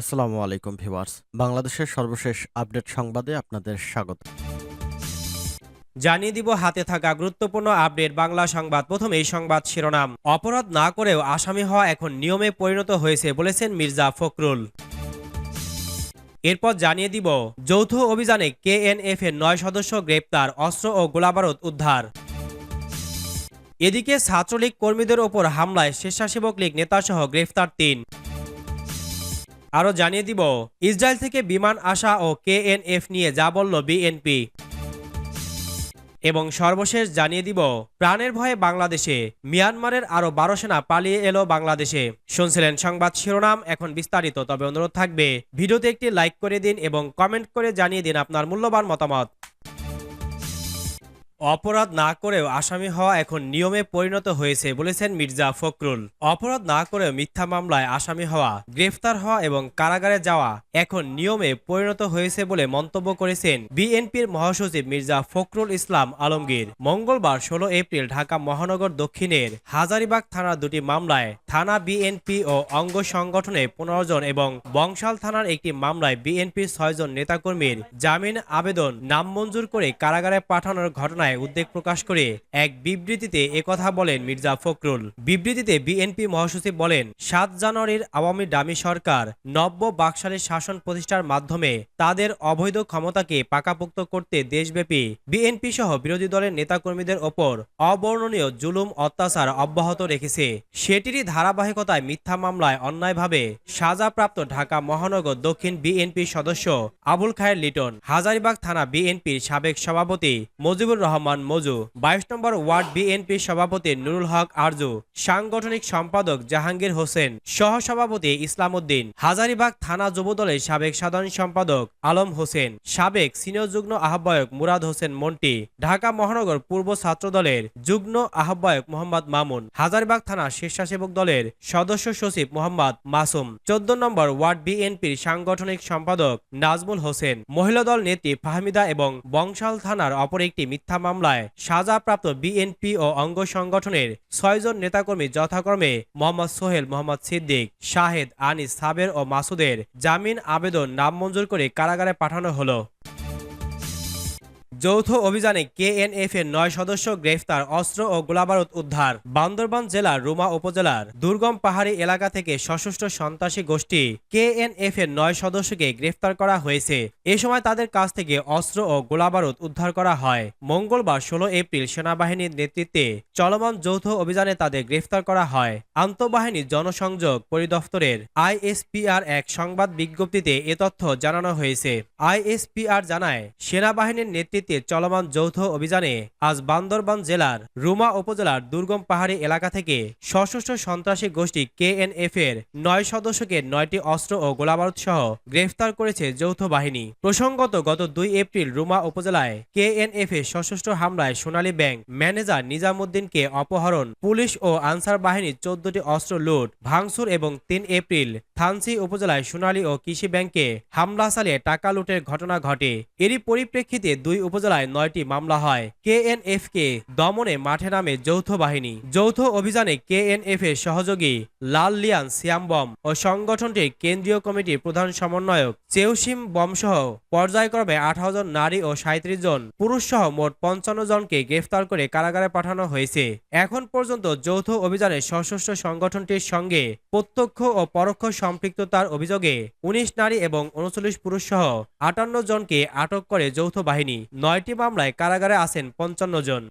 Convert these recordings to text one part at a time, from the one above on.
আসসালামু আলাইকুম ভিউয়ার্স। বাংলাদেশের সর্বশেষ আপডেট সংবাদে আপনাদের স্বাগত। জানিয়ে দিব হাতে থাকা গুরুত্বপূর্ণ আপডেট বাংলা সংবাদ। প্রথম এই সংবাদ শিরোনাম। অপরাধ না করেও আসামি হওয়া এখন নিয়মে পরিণত হয়েছে বলেছেন মির্জা ফখরুল। এরপর জানিয়ে দিব, যৌথ অভিযানে কেএনএফ এর নয় সদস্য গ্রেপ্তার, অস্ত্র ও গোলাবারুদ উদ্ধার। এদিকে ছাত্রলীগ কর্মীদের ওপর হামলায় স্বেচ্ছাসেবক লীগ নেতাসহ গ্রেফতার তিন। আরও জানিয়ে দিব, ইসরায়েল থেকে বিমান আসা ও কেএনএফ নিয়ে যা বলল বিএনপি। এবং সর্বশেষ জানিয়ে দিব, প্রাণের ভয়ে বাংলাদেশে, মিয়ানমারের আরও বারো সেনা পালিয়ে এলো বাংলাদেশে। শুনছিলেন সংবাদ শিরোনাম, এখন বিস্তারিত, তবে অনুরোধ থাকবে, ভিডিওতে একটি লাইক করে দিন এবং কমেন্ট করে জানিয়ে দিন আপনার মূল্যবান মতামত। অপরাধ না করেও আসামি হওয়া এখন নিয়মে পরিণত হয়েছে বলেছেন মির্জা ফখরুল। অপরাধ না করেও মিথ্যা মামলায় আসামি হওয়া, গ্রেফতার হওয়া এবং কারাগারে যাওয়া এখন নিয়মে পরিণত হয়েছে বলে মন্তব্য করেছেন বিএনপির মহাসচিব মির্জা ফখরুল ইসলাম আলমগীর। মঙ্গলবার ষোলো এপ্রিল ঢাকা মহানগর দক্ষিণের হাজারিবাগ থানার দুটি মামলায় থানা বিএনপি ও অঙ্গ সংগঠনে পনেরো জন এবং বংশাল থানার একটি মামলায় বিএনপির ছয়জন নেতাকর্মীর জামিন আবেদন নামঞ্জুর করে কারাগারে পাঠানোর ঘটনায় উদ্বেগ প্রকাশ করে এক বিবৃতিতে একথা বলেন মির্জা ফখরুল। বিবৃতিতে বিএনপি মহাসচিব বলেন, সাত জানুয়ারির আওয়ামী ডামি সরকার নব্য বাকশালী শাসন প্রতিষ্ঠার মাধ্যমে তাদের অবৈধ ক্ষমতাকে পাকাপোক্ত করতে দেশব্যাপী বিএনপি সহ বিরোধী দলের নেতাকর্মীদের ওপর অবর্ণনীয় জুলুম, অত্যাচার অব্যাহত রেখেছে। সেটিরই ধারাবাহিকতায় মিথ্যা মামলায় অন্যায়ভাবে সাজাপ্রাপ্ত ঢাকা মহানগর দক্ষিণ বিএনপির সদস্য আবুল খায়ের লিটন। হাজারিবাগ থানা বিএনপির সাবেক সভাপতি মজিবুর রহমান মজু। বাইশ নম্বর ওয়ার্ড বিএনপির সভাপতি নুরুল হক আরজু। সাংগঠনিক সম্পাদক জাহাঙ্গীর হোসেন। সহসভাপতি ইসলাম উদ্দিন হাজারিবাগ থানা যুবদলের সাবেক সাধারণ সম্পাদক আলম হোসেন। সাবেক সিনিয়র যুগ্ম আহ্বায়ক মুরাদ হোসেন মন্টি। ঢাকা মহানগর পূর্ব ছাত্র দলের যুগ্ম আহ্বায়ক মোহাম্মদ মামুন। হাজারিবাগ থানা স্বেচ্ছাসেবক দলের সদস্য সচিব মোহাম্মদ মাসুম। চোদ্দ নম্বর ওয়ার্ড বিএনপির সাংগঠনিক সম্পাদক নাজমুল হোসেন। মহিলা দল নেত্রী ফাহমিদা এবং বংশাল থানার অপর একটি মিথ্যা মামলায় সাজাপ্রাপ্ত বিএনপি ও অঙ্গ সংগঠনের ছয়জন নেতাকর্মী যথাক্রমে মোহাম্মদ সোহেল মোহাম্মদ সিদ্দিক, শাহেদ আনিস সাবের ও মাসুদের জামিন আবেদন নামঞ্জুর করে কারাগারে পাঠানো হলো। যৌথ অভিযানে কেএনএফ এর নয় সদস্য গ্রেফতার, অস্ত্র ও গোলাবারুদ উদ্ধার। বান্দরবান জেলার রুমা উপজেলার দুর্গম পাহাড়ি এলাকা থেকে সশস্ত্র সন্ত্রাসী গোষ্ঠী কেএনএফ এর নয় সদস্যকে গ্রেফতার করা হয়েছে। এ সময় তাদের কাছ থেকে অস্ত্র ও গোলাবারুদ উদ্ধার করা হয়। মঙ্গলবার ষোলো এপ্রিল সেনাবাহিনীর নেতৃত্বে চলমান যৌথ অভিযানে তাদের গ্রেফতার করা হয়। আন্তঃবাহিনী জনসংযোগ পরিদপ্তরের আইএসপিআর এক সংবাদ বিজ্ঞপ্তিতে এ তথ্য জানানো হয়েছে। আইএসপিআর জানায়, সেনাবাহিনীর নেতৃত্বে চলমান যৌথ অভিযানে আজ বান্দরবান জেলার রুমা উপজেলার দুর্গম পাহাড়ি এলাকা থেকে সশস্ত্র সন্ত্রাসী গোষ্ঠী কেএনএফ এর নয় সদস্যকে নয়টি অস্ত্র ও গোলাবারুদ সহ গ্রেফতার করেছে যৌথ বাহিনী। প্রসঙ্গত, গত দুই এপ্রিল রুমা উপজেলায় কেএনএফ এর সশস্ত্র হামলায় সোনালী ব্যাংক ম্যানেজার নিজামুদ্দিনকে অপহরণ, পুলিশ ও আনসার বাহিনীর চোদ্দটি অস্ত্র লুট, ভাঙচুর এবং তিন এপ্রিল থানসি উপজেলায় সোনালী ও কৃষি ব্যাংকে হামলা চালিয়ে টাকা লুটের ঘটনা ঘটে। এরই পরিপ্রেক্ষিতে দুই উপজেলায় নয়টি মামলা হয়। কেএনএফ কে দমনে মাঠে নামে যৌথ বাহিনী। যৌথ অভিযানে কেএনএফ এর সহযোগী লাল লিয়ান সিয়াম ও সংগঠনটির কেন্দ্রীয় কমিটির প্রধান সমন্বয়ক চেউসিম বমসহ পর্যায়ক্রমে আঠারো জন নারী ও সাঁত্রিশ জন, পুরুষ সহ মোট পঞ্চান্ন জনকে গ্রেফতার করে কারাগারে পাঠানো হয়েছে। এখন পর্যন্ত যৌথ অভিযানে সশস্ত্র সংগঠনটির সঙ্গে প্রত্যক্ষ ও পরোক্ষ সম্পৃক্ততার অভিযোগে উনিশ নারী এবং উনচল্লিশ পুরুষ সহ আটান্ন জনকে আটক করে যৌথ বাহিনী। নয়টি মামলায় কারাগারে আছেন পঞ্চান্ন জন।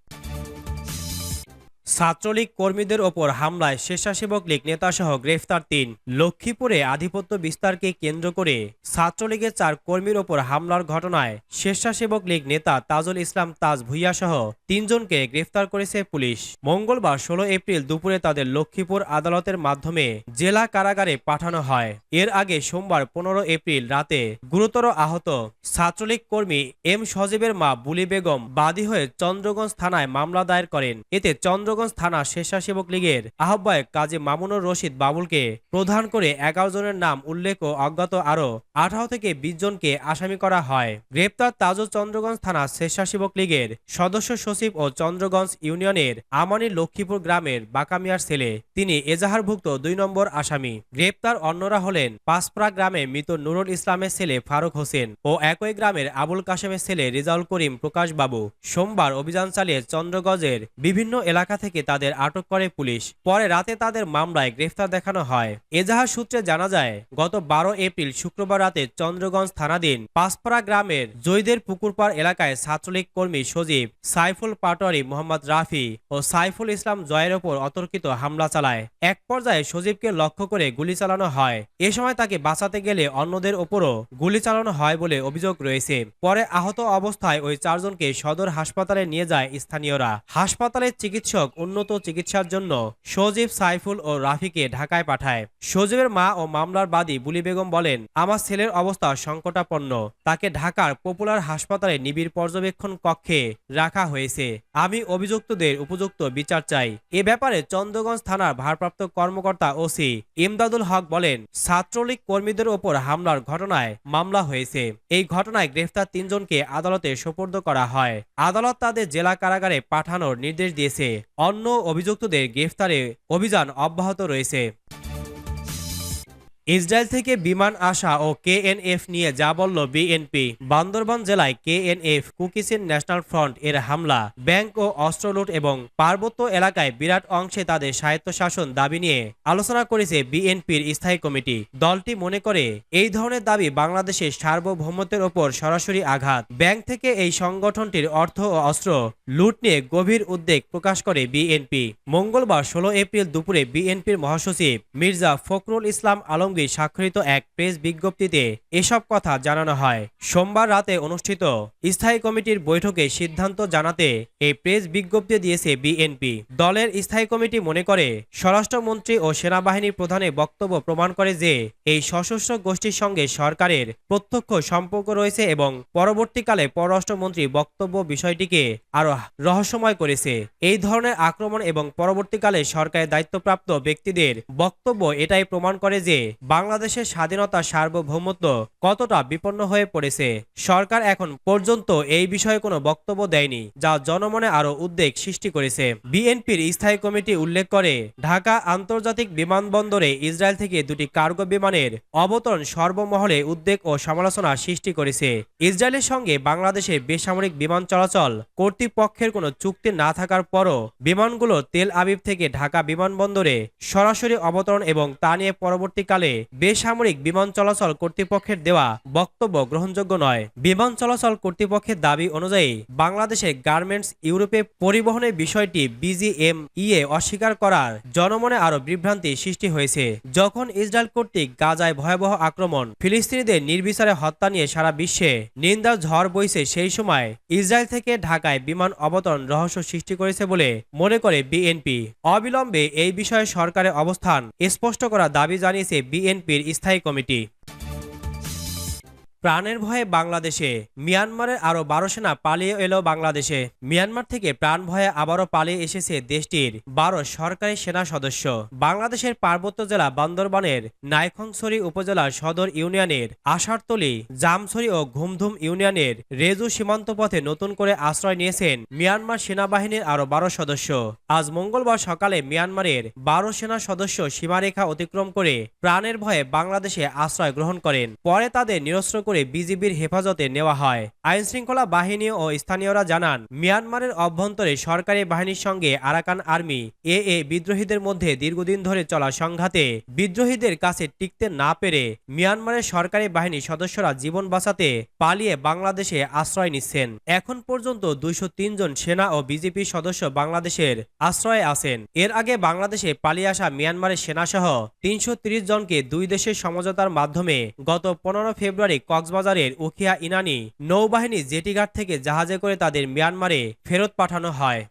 ছাত্রলীগ কর্মীদের ওপর হামলায় স্বেচ্ছাসেবক লীগ নেতাসহ গ্রেফতার তিন। লক্ষ্মীপুরে আধিপত্য বিস্তারকে কেন্দ্র করে ছাত্রলীগের চার কর্মীর ওপর হামলার ঘটনায় স্বেচ্ছাসেবক লীগ নেতা তাজুল ইসলাম তাজ ভুইয়া সহ তিনজনকে গ্রেফতার করেছে পুলিশ। মঙ্গলবার ষোলো এপ্রিল দুপুরে তাদের লক্ষ্মীপুর আদালতের মাধ্যমে জেলা কারাগারে পাঠানো হয়। এর আগে সোমবার পনেরো এপ্রিল রাতে গুরুতর আহত ছাত্রলীগ কর্মী এম সজীবের মা বুলি বেগম বাদী হয়ে চন্দ্রগঞ্জ থানায় মামলা দায়ের করেন। এতে চন্দ্র চন্দ্রগঞ্জ থানা স্বেচ্ছাসেবক লীগের আহ্বায়ক কাজী মামুনুর রশিদ বাবুলকে প্রধান করে এগারো জনের নাম উল্লেখ ও অজ্ঞাত আরও আঠারো থেকে বিশ জনকে আসামি করা হয়। গ্রেপ্তার তাজু চন্দ্রগঞ্জ থানা স্বেচ্ছাসেবক লীগের সদস্য সচিব ও চন্দ্রগঞ্জ ইউনিয়নের আমানি লক্ষ্মীপুর গ্রামের বাকামিয়ার ছেলে। তিনি এজাহারভুক্ত দুই নম্বর আসামি। গ্রেপ্তার অন্যরা হলেন পাঁচপাড়া গ্রামে মৃত নুরুল ইসলামের ছেলে ফারুক হোসেন ও একই গ্রামের আবুল কাশেমের ছেলে রেজাউল করিম প্রকাশ বাবু। সোমবার অভিযান চালিয়ে চন্দ্রগঞ্জের বিভিন্ন এলাকা থেকে তাদের আটক করে পুলিশ। পরে রাতে তাদের মামলায় গ্রেফতার দেখানো হয়। এজাহার সূত্রে জানা যায়, গত বারো এপ্রিল শুক্রবার রাতে চন্দ্রগঞ্জ থানাধীন পাঁচপাড়া গ্রামের জৈদের পুকুরপাড় এলাকায় ছাত্রলীগ কর্মী সজীব, সাইফুল পাটোয়ারি মোহাম্মদ রাফি ও সাইফুল ইসলাম জয়ের ওপর অতর্কিত হামলা চালায়। এক পর্যায়ে সজীবকে লক্ষ্য করে গুলি চালানো হয়। এ সময় তাকে বাঁচাতে গেলে অন্যদের ওপরও গুলি চালানো হয় বলে অভিযোগ রয়েছে। পরে আহত অবস্থায় ওই চারজনকে সদর হাসপাতালে নিয়ে যায় স্থানীয়রা। হাসপাতালের চিকিৎসক উন্নত চিকিৎসার জন্য সজীব সাইফুল ও রাফিকে ঢাকায় পাঠায়। সজীবের মা ও মামলার বাদী বুলি বেগম বলেন, আমার ছেলের অবস্থা সংকটাপন্ন। তাকে ঢাকার পপুলার হাসপাতালে নিবিড় পর্যবেক্ষণ কক্ষে রাখা হয়েছে। আমি অভিযুক্তদের উপযুক্ত বিচার চাই। এ ব্যাপারে চন্দ্রগঞ্জ থানার ভারপ্রাপ্ত কর্মকর্তা ওসি ইমদাদুল হক বলেন, ছাত্রলীগ কর্মীদের ওপর হামলার ঘটনায় মামলা হয়েছে। এই ঘটনায় গ্রেফতার তিনজনকে আদালতে সোপর্দ করা হয়। আদালত তাদের জেলা কারাগারে পাঠানোর নির্দেশ দিয়েছে। অন্য অভিযুক্তদের গ্রেফতারে অভিযান অব্যাহত রয়েছে। ইসরায়েল থেকে বিমান আসা ও কেএনএফ নিয়ে যা বলল বিএনপি, বান্দরবান জেলায় কেএনএফ কুকিসিন ন্যাশনাল ফ্রন্ট এর হামলা, ব্যাংক ও অস্ত্র লুট এবং পার্বত্য এলাকায় বিরাট অংশে তাদের স্বায়ত্তশাসন দাবি নিয়ে আলোচনা করেছে বিএনপির স্থায়ী কমিটি। দলটি মনে করে, এই ধরনের দাবি বাংলাদেশের সার্বভৌমত্বের ওপর সরাসরি আঘাত। ব্যাংক থেকে এই সংগঠনটির অর্থ ও অস্ত্র লুট নিয়ে গভীর উদ্বেগ প্রকাশ করে বিএনপি। মঙ্গলবার ষোলো এপ্রিল দুপুরে বিএনপির মহাসচিব মির্জা ফখরুল ইসলাম আলমগীর স্বাক্ষরিত এক প্রেস বিজ্ঞপ্তিতে এসব কথা জানানো হয়। সোমবার রাতে অনুষ্ঠিত স্থায়ী কমিটির বৈঠকে সিদ্ধান্ত জানাতে এই প্রেস বিজ্ঞপ্তি দিয়েছে বিএনপি। দলের স্থায়ী কমিটি মনে করে, স্বরাষ্ট্রমন্ত্রী ও সেনাবাহিনী প্রধানের বক্তব্য প্রমাণ করে যে, এই সশস্ত্র গোষ্ঠীর সঙ্গে সরকারের প্রত্যক্ষ সম্পর্ক রয়েছে এবং পরবর্তীকালে পররাষ্ট্রমন্ত্রী বক্তব্য বিষয়টিকে আরও রহস্যময় করেছে। এই ধরনের আক্রমণ এবং পরবর্তীকালে সরকারের দায়িত্বপ্রাপ্ত ব্যক্তিদের বক্তব্য এটাই প্রমাণ করে যে বাংলাদেশের স্বাধীনতা সার্বভৌমত্ব কতটা বিপন্ন হয়ে পড়েছে, সরকার এখন পর্যন্ত এই বিষয়ে কোনো বক্তব্য দেয়নি, যা জনমনে আরও উদ্বেগ সৃষ্টি করেছে। বিএনপির স্থায়ী কমিটি উল্লেখ করে, ঢাকা আন্তর্জাতিক বিমানবন্দরে ইসরায়েল থেকে দুটি কার্গো বিমানের অবতরণ সর্বমহলে উদ্বেগ ও সমালোচনা সৃষ্টি করেছে। ইসরায়েলের সঙ্গে বাংলাদেশের বেসামরিক বিমান চলাচল কর্তৃপক্ষের কোনো চুক্তি না থাকার পরও বিমানগুলো তেল আবিব থেকে ঢাকা বিমানবন্দরে সরাসরি অবতরণ এবং তা নিয়ে পরবর্তীকালে বেসামরিক বিমান চলাচল কর্তৃপক্ষের দেওয়া বক্তব্য গ্রহণযোগ্য নয়। বিমান চলাচল কর্তৃপক্ষের দাবি অনুযায়ী বাংলাদেশের গার্মেন্টস ইউরোপে পরিবহনের বিষয়টি বিজিএম ইয়ে অস্বীকার করার জনমনে আরও বিভ্রান্তি সৃষ্টি হয়েছে। যখন ইসরায়েল কর্তৃক গাজায় ভয়াবহ আক্রমণ, ফিলিস্তিনিদের নির্বিচারে হত্যা নিয়ে সারা বিশ্বে নিন্দার ঝড় বইছে, সেই সময় ইসরায়েল থেকে ঢাকায় বিমান অবতরণ রহস্য সৃষ্টি করেছে বলে মনে করে বিএনপি। অবিলম্বে এই বিষয়ে সরকারের অবস্থান স্পষ্ট করা দাবি জানিয়েছে বিএনপির স্থায়ী কমিটি। প্রাণের ভয়ে বাংলাদেশে, মিয়ানমারের আরও বারো সেনা পালিয়ে এলো বাংলাদেশে। মিয়ানমার থেকে প্রাণ ভয়ে আবারও পালিয়ে এসেছে দেশটির বারো সরকারি সেনা সদস্য। বাংলাদেশের পার্বত্য জেলা বান্দরবানের নাইখংছড়ি উপজেলার সদর ইউনিয়নের আষাঢ়তলি, জামছড়ি ও ঘুমধুম ইউনিয়নের রেজু সীমান্ত পথে নতুন করে আশ্রয় নিয়েছেন মিয়ানমার সেনাবাহিনীর আরও বারো সদস্য। আজ মঙ্গলবার সকালে মিয়ানমারের বারো সেনা সদস্য সীমারেখা অতিক্রম করে প্রাণের ভয়ে বাংলাদেশে আশ্রয় গ্রহণ করেন। পরে তাদের নিরস্ত্র করে বিজিবির হেফাজতে নেওয়া হয়। আইন শৃঙ্খলা বাহিনী ও স্থানীয়রা জানান, মিয়ানমারের অভ্যন্তরে সরকারি বাহিনীর সঙ্গে আরাকান আর্মি এ এ বিদ্রোহীদের মধ্যে দীর্ঘদিন ধরে চলা সংঘাতে বিদ্রোহীদের কাছে টিকতে না পেরে মিয়ানমারের সরকারি বাহিনীর সদস্যরা জীবন বাঁচাতে পালিয়ে বাংলাদেশে আশ্রয় নিচ্ছেন। এখন পর্যন্ত দুইশো জন সেনা ও বিজেপি সদস্য বাংলাদেশের আশ্রয়ে আছেন। এর আগে বাংলাদেশে পালিয়ে আসা মিয়ানমারের সেনাসহ তিনশো জনকে দুই দেশের সমঝোতার মাধ্যমে গত পনেরো ফেব্রুয়ারি কক্সবাজারের উখিয়া ইনানি নৌবাহিনী জেটিঘাট থেকে জাহাজে করে তাদের মিয়ানমারে ফেরত পাঠানো হয়।